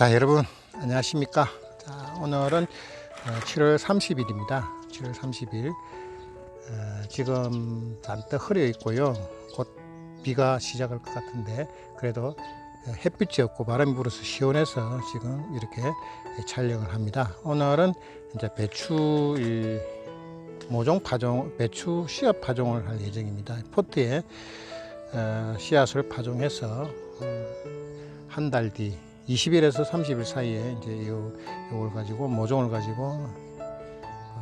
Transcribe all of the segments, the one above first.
자 여러분 안녕하십니까? 자, 오늘은 7월 30일입니다. 7월 30일. 어, 지금 잔뜩 흐려 있고요. 곧 비가 시작할 것 같은데 그래도 햇빛이 없고 바람이 불어서 시원해서 지금 이렇게 촬영을 합니다. 오늘은 이제 배추 이 모종 파종 배추 씨앗 파종을 할 예정입니다. 포트에 어, 씨앗을 파종해서 한 달 뒤 20일에서 30일 사이에 이제 요, 요걸 가지고 모종을 가지고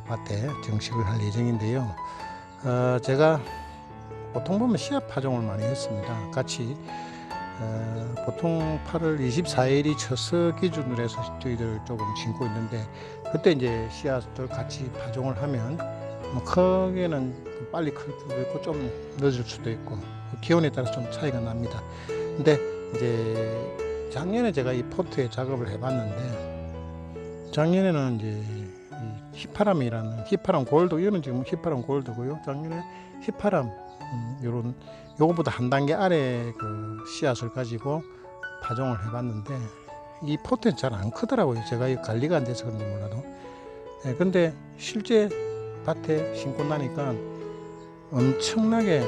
밭에 정식을 할 예정인데요. 어, 제가 보통 보면 씨앗 파종을 많이 했습니다. 같이 어, 보통 8월 24일이 첫서 기준으로 해서 저희들 조금 심고 있는데 그때 이제 씨앗들 같이 파종을 하면 뭐 크게는 빨리 클 수도 있고 좀 늦을 수도 있고 기온에 따라서 좀 차이가 납니다. 근데 이제 작년에 제가 이 포트에 작업을 해봤는데 작년에는 이제 이 휘파람이라는 휘파람 골드 이거는 지금 휘파람 골드고요. 작년에 휘파람 음, 요런 요거보다 한 단계 아래 그 씨앗을 가지고 파종을 해봤는데 이 포트는 잘 안 크더라고요. 제가 이 관리가 안 돼서 그런지 몰라도. 예, 근데 실제 밭에 심고 나니까 엄청나게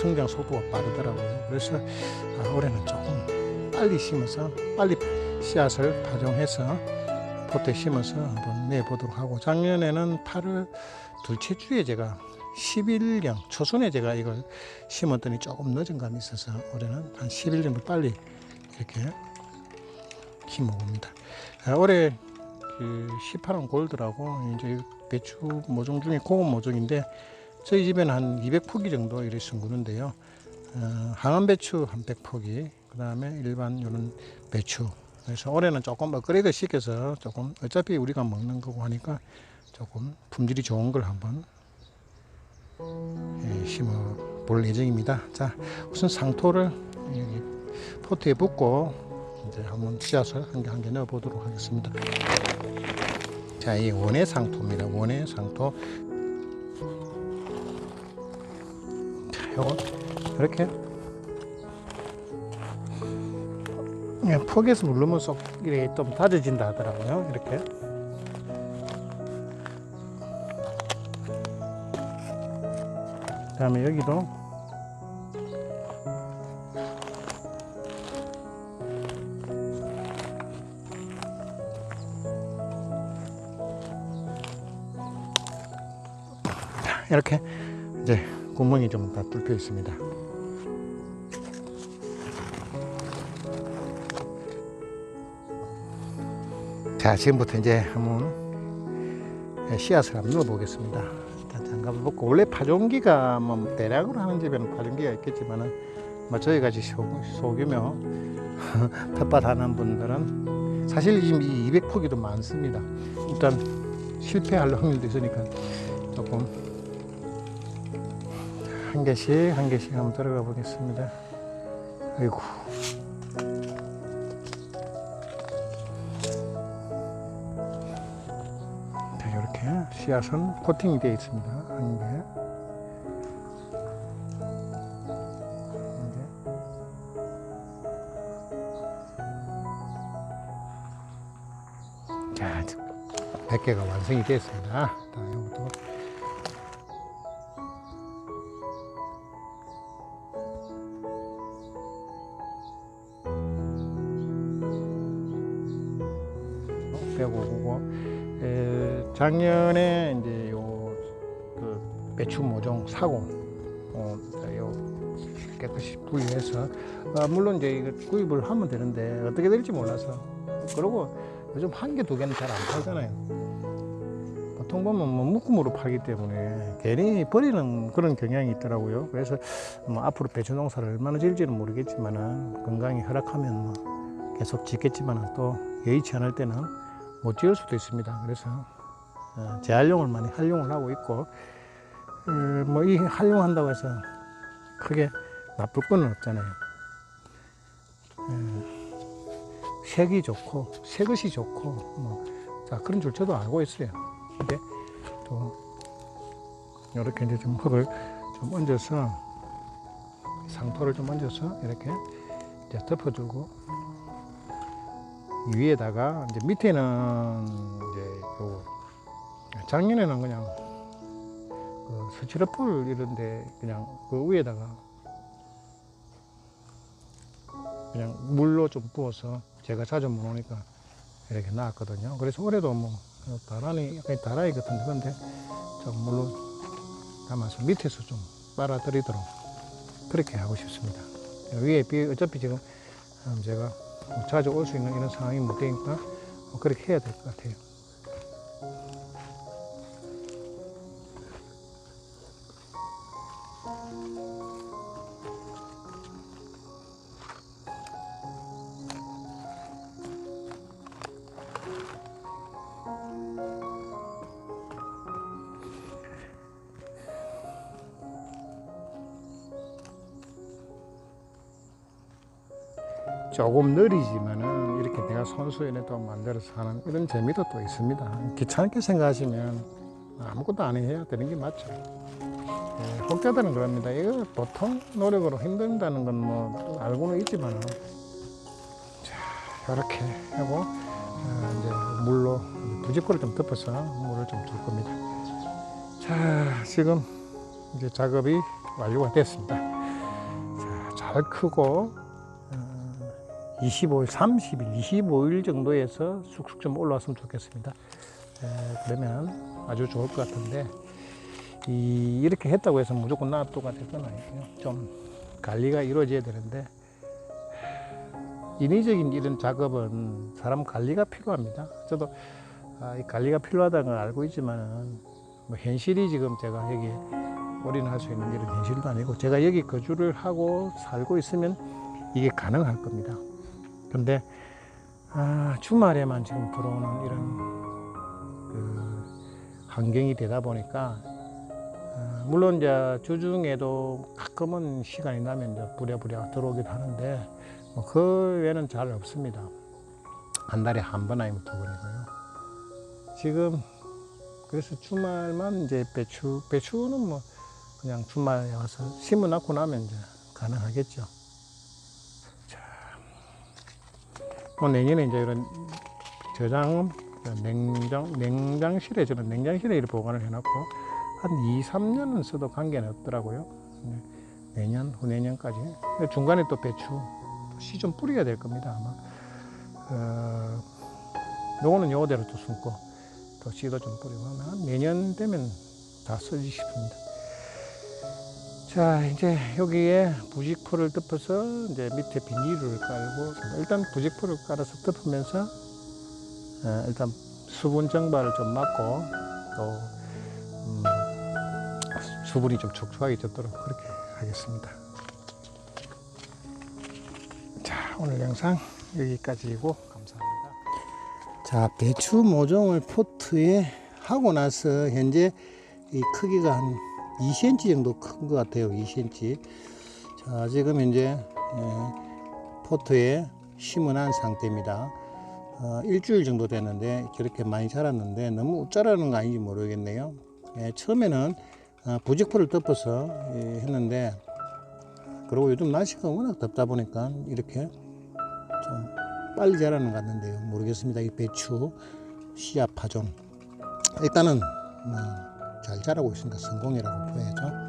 성장 속도가 빠르더라고요. 그래서 아, 올해는 조금 빨리 심어서 빨리 씨앗을 파종해서 포트에 심어서 한번 내보도록 하고 작년에는 8월 둘째 주에 제가 10일경 초순에 제가 이걸 심었더니 조금 늦은 감이 있어서 올해는 한 10일 정도 빨리 이렇게 심어봅니다. 아, 올해 그 18원 골드라고 이제 배추 모종 중에 고급 모종인데 저희 집에는 한 200포기 정도 이렇게 심구는데요. 어, 항암 배추 한 100포기, 그 다음에 일반 요런 배추. 그래서 올해는 조금 업그레이드 시켜서 조금 어차피 우리가 먹는 거고 하니까 조금 품질이 좋은 걸 한번 예, 심어 볼 예정입니다. 자, 우선 상토를 여기 포트에 붓고 이제 한번 씨앗을 한 개 한 개 넣어 보도록 하겠습니다. 자, 이 원의 상토입니다. 원의 상토. 자, 요거 이렇게 예, 폭에서 누르면 쏙 이렇게 좀 다져진다 하더라고요. 이렇게. 그 다음에 여기도 이렇게 이제 구멍이 좀 다 뚫려 있습니다. 자, 지금부터 이제 한번 씨앗을 한번 넣어 보겠습니다. 일단 장갑을 벗고 원래 파종기가 뭐 대략으로 하는 집에는 파종기가 있겠지만은 뭐 저희 같이 소, 소규모 텃밭 하는 분들은 사실 지금 이 200포기도 많습니다. 일단 실패할 확률도 있으니까 조금 한 개씩 한 개씩 한번 들어가 보겠습니다. 아이고. 씨앗은 코팅이 되어 있습니다. 한 개. 한 개. 자, 100개가 완성이 되었습니다. 자, 이것도 빼고 에, 작년에 이제 요그 배추 모종 사고 어, 요 깨끗이 분리해서 어, 물론 이제 이거 구입을 하면 되는데 어떻게 될지 몰라서 그리고 요즘 한 개 두 개는 잘 안 팔잖아요. 보통 보면 뭐 묶음으로 팔기 때문에 괜히 버리는 그런 경향이 있더라고요. 그래서 뭐 앞으로 배추 농사를 얼마나 질지는 모르겠지만은 건강이 허락하면 뭐 계속 짓겠지만은 또 여의치 않을 때는 못 지을 수도 있습니다. 그래서 어, 재활용을 많이 활용을 하고 있고 뭐 이 활용한다고 해서 크게 나쁠 건 없잖아요. 어, 색이 좋고 새 것이 좋고 뭐, 자 그런 줄 저도 알고 있어요. 근데 또 이렇게 이제 좀 흙을 좀 얹어서 상토를 좀 얹어서 이렇게 이제 덮어주고 이 위에다가 이제 밑에는 이제 요 작년에는 그냥 그 스티로폴 이런데 그냥 그 위에다가 그냥 물로 좀 부어서 제가 자주 못 오니까 이렇게 놨거든요. 그래서 올해도 뭐 다란이 약간 다라이 같은데 근데 좀 물로 담아서 밑에서 좀 빨아들이도록 그렇게 하고 싶습니다. 위에 비 어차피 지금 음, 제가 자주 올 수 있는 이런 상황이 못 되니까 뭐 그렇게 해야 될 것 같아요. 조금 느리지만은 이렇게 내가 선수연에도 만들어서 하는 이런 재미도 또 있습니다. 귀찮게 생각하시면 아무것도 안 해야 되는 게 맞죠. 예, 혹자들은 그럽니다. 이거 보통 노력으로 힘든다는 건 뭐 알고는 있지만은 자 이렇게 하고 어, 이제 물로 부직구를 좀 덮어서 물을 좀 줄 겁니다. 자 지금 이제 작업이 완료가 됐습니다. 자, 잘 크고 25일, 30일, 25일 정도에서 쑥쑥 좀 올라왔으면 좋겠습니다. 에, 그러면 아주 좋을 것 같은데 이, 이렇게 했다고 해서 무조건 납도가 될 건 아니고요. 좀 관리가 이루어져야 되는데 인위적인 이런 작업은 사람 관리가 필요합니다. 저도 아, 이 관리가 필요하다는 걸 알고 있지만은 뭐 현실이 지금 제가 여기 올인할 수 있는 이런 현실도 아니고 제가 여기 거주를 하고 살고 있으면 이게 가능할 겁니다. 근데 아, 주말에만 지금 들어오는 이런 그 환경이 되다 보니까 아, 물론 이제 주중에도 가끔은 시간이 나면 이제 부랴부랴 들어오기도 하는데 뭐 그 외에는 잘 없습니다. 한 달에 한 번 아니면 두 번이고요. 지금 그래서 주말만 이제 배추 배추는 뭐 그냥 주말에 와서 심어 놓고 나면 이제 가능하겠죠. 뭐 내년에 이제 이런 저장 냉장 냉장실에 저는 냉장실에 이렇게 보관을 해놨고 한 2, 3년은 써도 관계는 없더라고요. 네, 내년 후내년까지 중간에 또 배추 씨 좀 뿌려야 될 겁니다 아마. 어, 요거는 요대로 또 숨고 또 씨도 좀 뿌리고 하면 내년 되면 다 쓰지 싶습니다. 자 이제 여기에 부직포를 덮어서 이제 밑에 비닐을 깔고 일단 부직포를 깔아서 덮으면서 어, 일단 수분 증발을 좀 막고 또 음, 수분이 좀 촉촉하게 젖도록 그렇게 하겠습니다. 자 오늘 영상 여기까지이고 감사합니다. 자 배추 모종을 포트에 하고 나서 현재 이 크기가 한 2cm 정도 큰 것 같아요. 2cm. 자, 지금 이제 예, 포트에 심어놓은 상태입니다. 어, 일주일 정도 됐는데 저렇게 많이 자랐는데 너무 자라는 거 아닌지 모르겠네요. 예, 처음에는 어, 부직포를 덮어서 예, 했는데 그리고 요즘 날씨가 워낙 덥다 보니까 이렇게 좀 빨리 자라는 것 같는데요. 모르겠습니다. 이 배추 씨앗 파종 일단은 뭐 잘 자라고 있으니까 성공이라고 보여야죠.